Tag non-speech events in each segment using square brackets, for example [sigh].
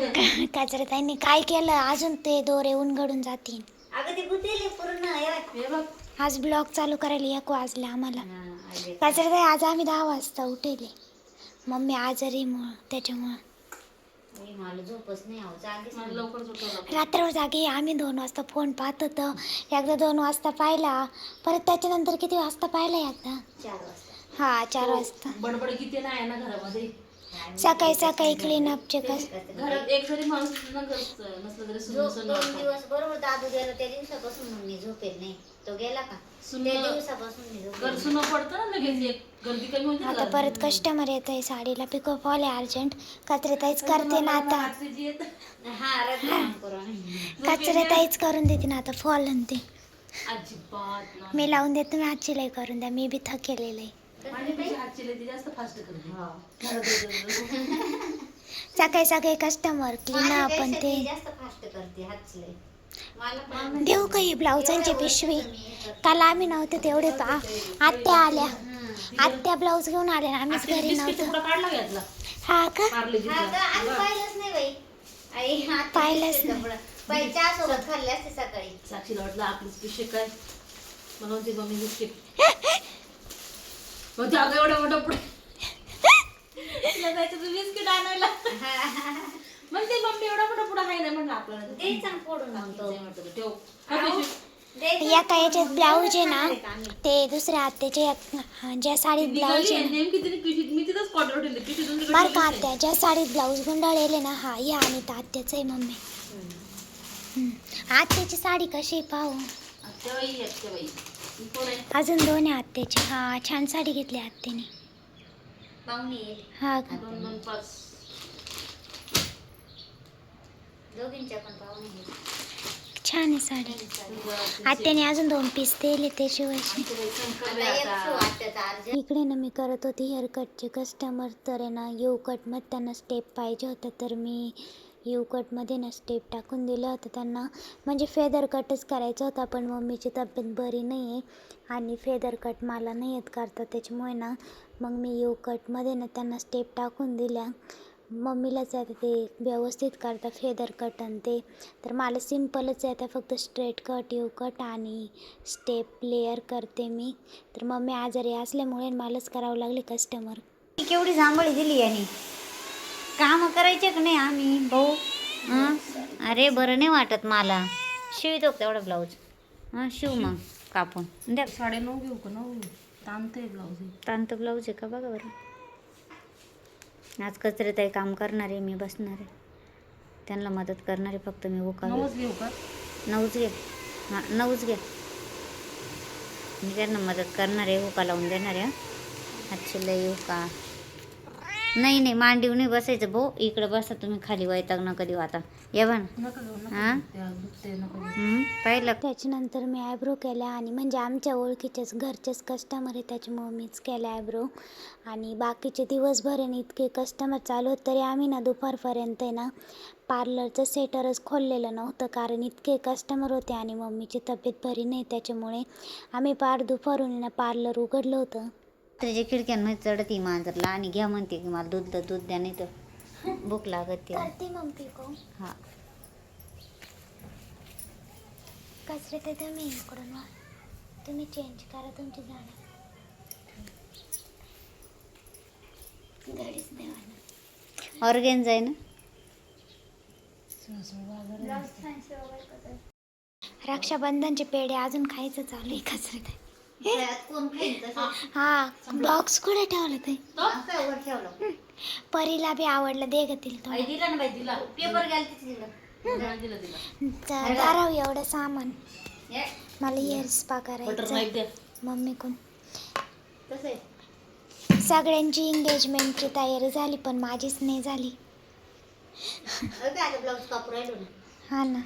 [laughs] कचरा त्यांनी काय केलं? अजून ते दोरे उनगडून जातील. अगं ते गुतेले पूर्ण हे बघ. बघ. आज ब्लॉग चालू करायला एक वाजले आम्हाला. हा, आले. कचरा ताई आज आम्ही दहा वाजता उठेले. मम्मी आजारी मुळे त्याच्यामुळं. बाई, मला झोपच नाही आहो जागीच मला नाही. लवकर झोपवलं रात्रभर जागे आम्ही दोन वाजता फोन पाहत होतो एकदा दोन वाजता पाहिला. परत त्याच्यानंतर किती वाजता पाहिला एकदा? चार वाजता. हा चार वाजता. बडबड किती नाही ना घरामध्ये? सकाळी सकाळी क्लीनअपचे कस घरात एक जरी माणूस नसलं तरी झोप दोन वाटतं. दिवस बरोबर दादू गेला त्या दिवसापासून मग मी झोपेल नाही. तो गेला का? सुन्न- त्या दिवसापासून मी घर झोपेल सुन पडतं ना लगेच एक. गर्दी कमी होती आता घरात. परत कस्टमर येत आहे साडीला पिको फॉल आहे अर्जंट कचरे करते ना आता. येत. हा करून. कचरे ताईच करून देते ना आता फॉल आणि ते अजिबात नाही. मी लावून देते मी आजची लई करून द्या मी बी थकेलेलं आहे. हा. [laughs] सकाळी सकाळी कस्टमर क्लीनअप पण माझ्यापेक्षा ते देऊ का ही ब्लाउजांची पिशवी. काल आम्ही नव्हते तेवढे पा आत्या आल्या. आत्या ब्लाऊज घेऊन आल्या आम्हीच घरी बिस्किट नव्हतो. हा का. हा पाहिलंच नाही बाई. आई हा पाहिलंच नाही. बाई चहा सोबत खाल्ले असते सकाळी. साक्षीला वाटलं आपलीच पिशवी काय म्हणून ती मम्मी बिस्किट [laughs] मग एवढं मोठं पुढे. तिला जायचं तू बिस्किट आणायला. मग ते मम्मी एवढा मोठा पुढे आहे नाही म्हणलं आपल्याला. फोडून तो म्हटलं ठेव. हा याच्यात ब्लाऊज आहे ना? ते दुसऱ्या आत्याच्या ज्या साडीत ब्लाऊज निघाली आहे आणि ना. नेमकी तिने पिशवी मी तिथंच कॉर्डर ठेवली पिशवी तुमच्याकडे बरं का आत्या ज्या साडीत ब्लाऊज गुंडाळलेले ना हा या आणि आत्याचं आहे मम्मी. हं. हम्म. आत्याची साडी कशी आहे पाहू. आत्याबाई आत्याबाई. अजून दोन आहे आत्याची. हा छान साडी घेतली आत्याने. हा का? छान आहे साडी. आत्याने अजून दोन पीस दिले ते शिवायचे इकडे ना मी करत होती हेअर कटचे कस्टमर तर आहे ना यू कटमध्ये त्यांना स्टेप पाहिजे होतं तर मी यू कटमध्ये ना स्टेप टाकून दिलं होतं. त्यांना म्हणजे फेदर कटच करायचा होता. पण मम्मीची तब्येत बरी नाही आहे आणि फेदर कट मला नाही येत करता. त्याच्यामुळे ना मग मी यू कटमध्ये ना त्यांना स्टेप टाकून दिल्या. मम्मीलाच येतं ते व्यवस्थित करता फेदर कट आणि ते. तर मला सिम्पलच आहे. फक्त स्ट्रेट कट यू कट आणि स्टेप लेअर करते मी. तर मम्मी आजारी असल्यामुळे मलाच करावं लागले कस्टमर केवढी जांभळी दिली यांनी. काम करायचे का नाही आम्ही भाऊ? हं? अरे बरं नाही वाटत मला. शिवतो तेवढा ब्लाऊज. हां शिव मग. कापून. द्या. साडे नऊ घेऊ का? नऊ ताणतंय ब्लाऊज तांत ब्लाऊज आहे का? बघा बरं. आज कचरे ताई काम करणार आहे मी बसणार. आहे त्यांना मदत करणार आहे फक्त मी उकाल नऊच घेऊ का? नऊच घे. हां नऊच घे. मी त्यांना मदत करणार आहे उका लावून देणार आहे आजची लई उका. नाही नाही मांडीव नाही बसायचं भाऊ. इकडे बसा तुम्ही खाली वैताग न कधी आता. ये बा ना. नका नका हा? नको. हं, पाहिलं त्याच्यानंतर मी आयब्रो केल्या आणि म्हणजे आमच्या ओळखीचेच घरचेच कस्टमर आहे त्याच्यामुळं मीच केलं आयब्रो. आणि बाकीचे दिवसभर आहे ना इतके कस्टमर चालू होते तरी आम्ही ना दुपारपर्यंत आहे ना पार्लरचं सेटरच खोललेलं नव्हतं कारण इतके कस्टमर होते आणि मम्मीची तब्येत बरी नाही त्याच्यामुळे आम्ही पार दुपारून आहे ना पार्लर उघडलं होतं. त्याच्या खिडक्यांमध्ये चढती मांजरला आणि घ्या म्हणते की मला दूध दूध द्या नाही तर भूक लागत ते करते मम्मी को? हा. कचरे ते तुम्ही इकडून वा तुम्ही चेंज करा तुमची जागा. घरीच देवा ना ऑर्गेन्स आहे ना? रक्षाबंधनचे पेढे अजून खायचं चालू आहे कचरे कोण हा. बॉक्स कुठे ठेवलं ते? ठेवलं. परीला बी आवडलं दे ग तिला आई दिला ना बाई दिला पेपर घ्याल तिथे दिलं दिलं दिलं दिलं थोडं करावं एवढं सामान. मला स्पा बटर करायचं मम्मी कोण? सगळ्यांची एंगेजमेंटची तयारी झाली पण माझीच नाही झाली. हा ना.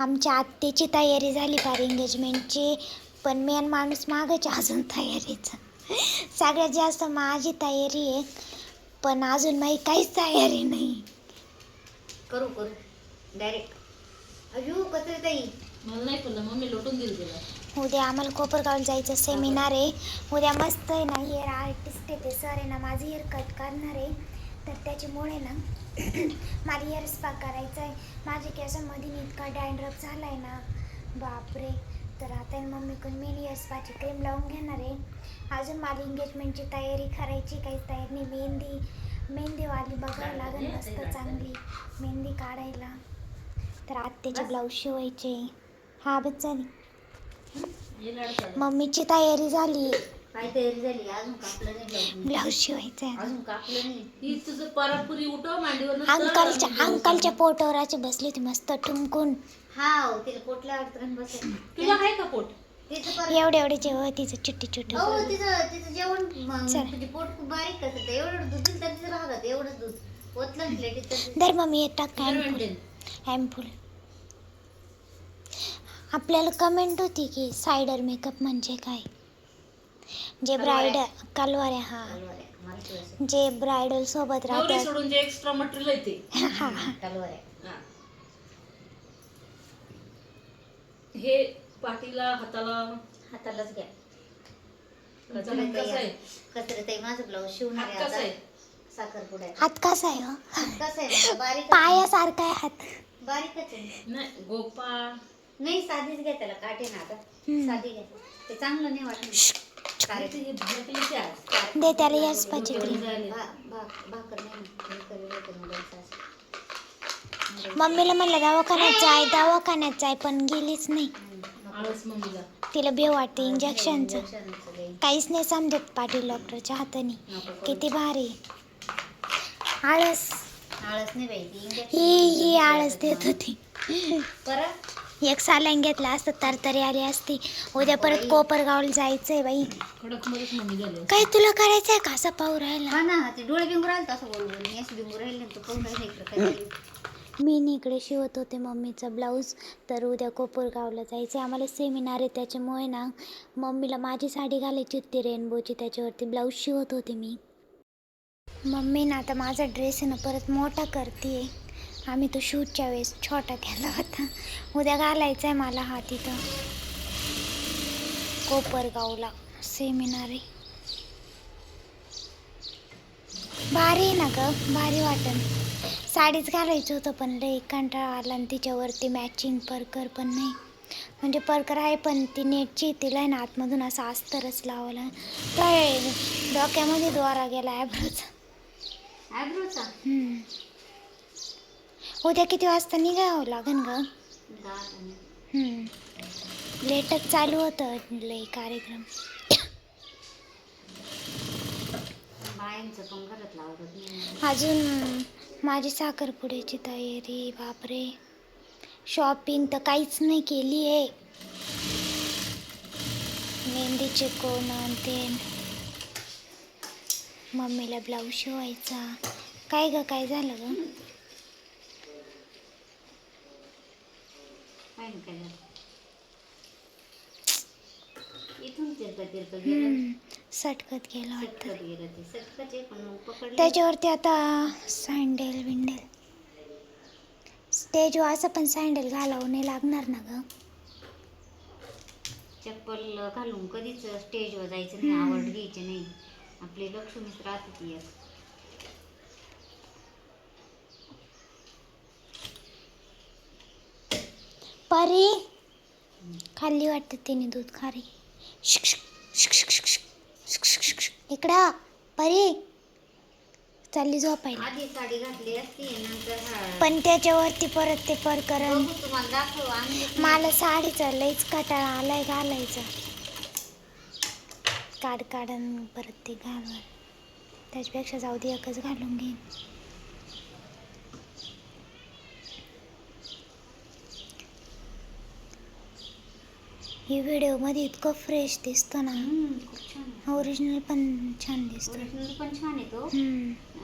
आमच्या आत्याची तयारी झाली फार एंगेजमेंटची पण मेन माणूस मागच अजून तयारीचं. सगळ्यात जास्त माझी तयारी आहे. पण अजून माझी काहीच तयारी नाही. करू करू. डायरेक्ट अजू कसं ताई? मला नाही पण मम्मी लोटून दिलं तिला. उद्या आम्हाला कोपरगावला जायचं सेमिनार आहे. उद्या मस्त आहे ना हेअर आर्टिस्ट आहे ते. सर आहे ना माझं हेअर कट करणार आहे. तर त्याच्यामुळे ना [clears throat] मला हेअर स्पा करायचा आहे माझ्या केसांमध्ये इतका डॅन्ड्रफ झाला आहे ना बापरे. तर आता मम्मीकडून मी हेअर स्पाची क्रीम लावून घेणार आहे. अजून मला एंगेजमेंटची तयारी करायची काही तयारी नाही. मेहंदी मेहंदीवाली बघायला लागेल मस्त चांगली. मेहंदी काढायला. तर आत्याचे ब्लाऊज शिवायचे. हा झाली. लाडू मम्मीची तयारी झाली. काय तयारी झाली? अजून कापलं नाही ब्लाऊज शिवायचा आहे. अजून कापलं नाही. ही तुझं परापुरी उठव मांडीवर अंकलच्या अंकलच्या पोटावराची बसली होती मस्त टुमकून हा तिला पोटला अडचण बसेल तुला आहे का पोट? तिचं परत एवढे एवढे जेव्हा तिचं चिट्टी चिट्टी हो तिचं तिचं जेवण चल. पोट खूप बारीक कसं ते एवढं दूध दिलं तर तिचं राहतात एवढंच दूध. ओतलं प्लेटीत तर दर मम्मी येतात हॅम्पूल आपल्याला कमेंट होती की सायडर मेकअप म्हणजे काय? जे ब्रायडल कलवाऱ्या हा. जे ब्रायडल सोबत नवरी राहतात. सोडून जे एक्स्ट्रा मटेरियल आहे ते. हा. हा हा. हे पाठीला हाताला? हातालाच घ्या. कसं आहे? कचरे ताई माझं ब्लाऊज शिवणार हात आहे कसा आहे? साखरपुडा आहे हात कसा आहे हो? हात कसा आहे? माझा? बारीक पायासारखा आहे हात. बारीकच आहे. नाही गोपाळ. नाही साधीच घ्या त्याला काटे ना आता. साधी घ्या. ते चांगलं नाही वाटत. दे याच पाहिजे मम्मीला म्हणलं दवाखान्यात जाय दवाखान्यात जाय पण गेलीच नाही तिला भेव वाटते इंजेक्शनच काहीच नाही समजत पाटील डॉक्टरच्या हाताने किती भारी आळस आळस नाही ही ही आळस देत होती एक सालाईन घेतला असतं तर तरी आली असती. उद्या परत कोपरगावला जायचंय बाई. कडक मध्येच मम्मी झाली काय तुला करायचंय का असं पाहू राहिला? हा ना ते डोळे बिंगू राहिले असं मी असं बिंगू राहिले ना तो पाहून राहिले इकडं काय झालं. मी नी इकडे शिवत होते मम्मीचा ब्लाऊज तर उद्या कोपरगावला जायचं आहे आम्हाला सेमिनार आहे त्याच्यामुळे ना मम्मीला माझी साडी घालायची होती रेनबोची त्याच्यावरती ब्लाऊज शिवत होते मी. मम्मी ना आता माझा ड्रेस आहे ना परत मोठा करते आम्ही तो शूटच्या वेळेस छोटा केला होता. उद्या घालायचा आहे मला हा तिथं. कोपरगावला सेमिनार. आहे भारी आहे ना ग भारी वाटन. साडीच घालायचं होतं पण लई कंटाळा आला आणि तिच्यावरती मॅचिंग परकर पण नाही. म्हणजे परकर आहे पण ती नेटची तिला आहे ना आतमधून असं अस्तरच लावला काय डोक्यामध्ये द्वारा गेला ॲब्रोचा आयब्रोचा? उद्या किती वाजता निघावं हो, लागन ग. हम्म. लेटच चालू होतं लई कार्यक्रम. बायांचं पण घरात नाही अजून माझी साखरपुड्याची तयारी बापरे. शॉपिंग तर काहीच नाही केली आहे. मेहंदीचे कोण आणि ते मम्मीला ब्लाऊज शिवायचा. काय ग काय झालं ग? काय नाही काय झालं? इथून तिरकं तिरकं गेलं. हम्म, सटकत गेलं वाटतं. सटकत गेलं ते. सटकत आहे पण मग पकडलं. त्याच्यावरती आता सँडेल विंडेल. स्टेजवर असं पण सँडेल घालावं नाही लागणार ना ग. चप्पल घालून कधीच स्टेजवर जायचं नाही आवड घ्यायची नाही. आपली लक्ष्मीच राहते ती एक. परी खाल्ली वाटतं तिने दूध खारी. शिक इकडं परी. चालली झोपायला पाहिजे पण त्याच्यावरती परत ते परकरण कर मला साडीचा लईच कटाळा आलाय घालायचा. काढ काढ परत ते घालून. त्याच्यापेक्षा जाऊ दे एकच घालून घेईन. ही व्हिडिओमध्ये इतकं फ्रेश दिसतं ना. खूप छान. ओरिजिनल पण छान दिसतं. ओरिजिनल पण छान येतो.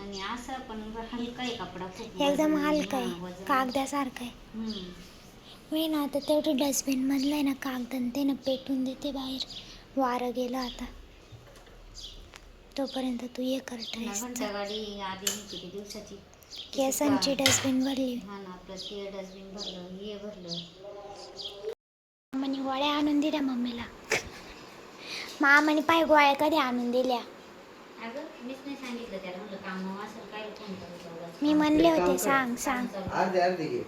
आणि असा पण हलका आहे कपडा खूप एकदम हलका हा, आहे कागदासारखं आहे. मी ना आता तेवढी डस्टबिनमधलं आहे ना कागदन ते ना पेटून देते बाहेर. वारं गेलं आता. तोपर्यंत तू ये कर गाडी आधी किती दिवसाची. केसांची डस्टबिन भरली. हा ना आपलं ते डस्टबिन भरलं हे भरलं. म्हणे गोळ्या आणून दिल्या मम्मीला. मामाने पाय गोळ्या कधी आणून दिल्या? अगं मीच नाही सांगितलं त्याला. म्हणलं काम असेल काय फोन मी म्हणले होते सांग सांग. अर्धे अर्धे घे.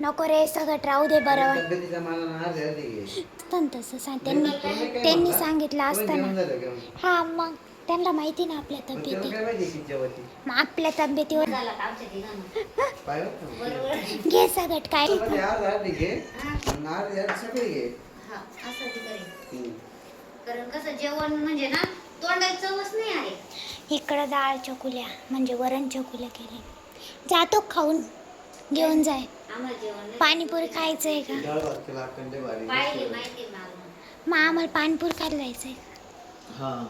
नको रे सगळं राहू दे बरं. अर्धे अर्धे घे. तसं सांग. त्यांनी त्यांनी सांगितलं असताना हा मग. त्यांना माहिती ना आपल्या तब्येती. काय माहिती मग आपल्या तब्येतीवर घे सगळं काय? घे सगळे घे. हा असं ती करेन. हम्म. कारण कसं जेवण म्हणजे ना तोंडाला चवच नाही आहे. इकडं डाळ चकुल्या म्हणजे वरण चकुल्या केले. जातो खाऊन घेऊन जाय. आम्हाला जेवण नाही. पाणीपुरी खायचं आहे का? डाळ भात केला अखंड भारी पाहिली माहिती मला. मग आम्हाला पाणीपुरी खायला जायचं आहे हा.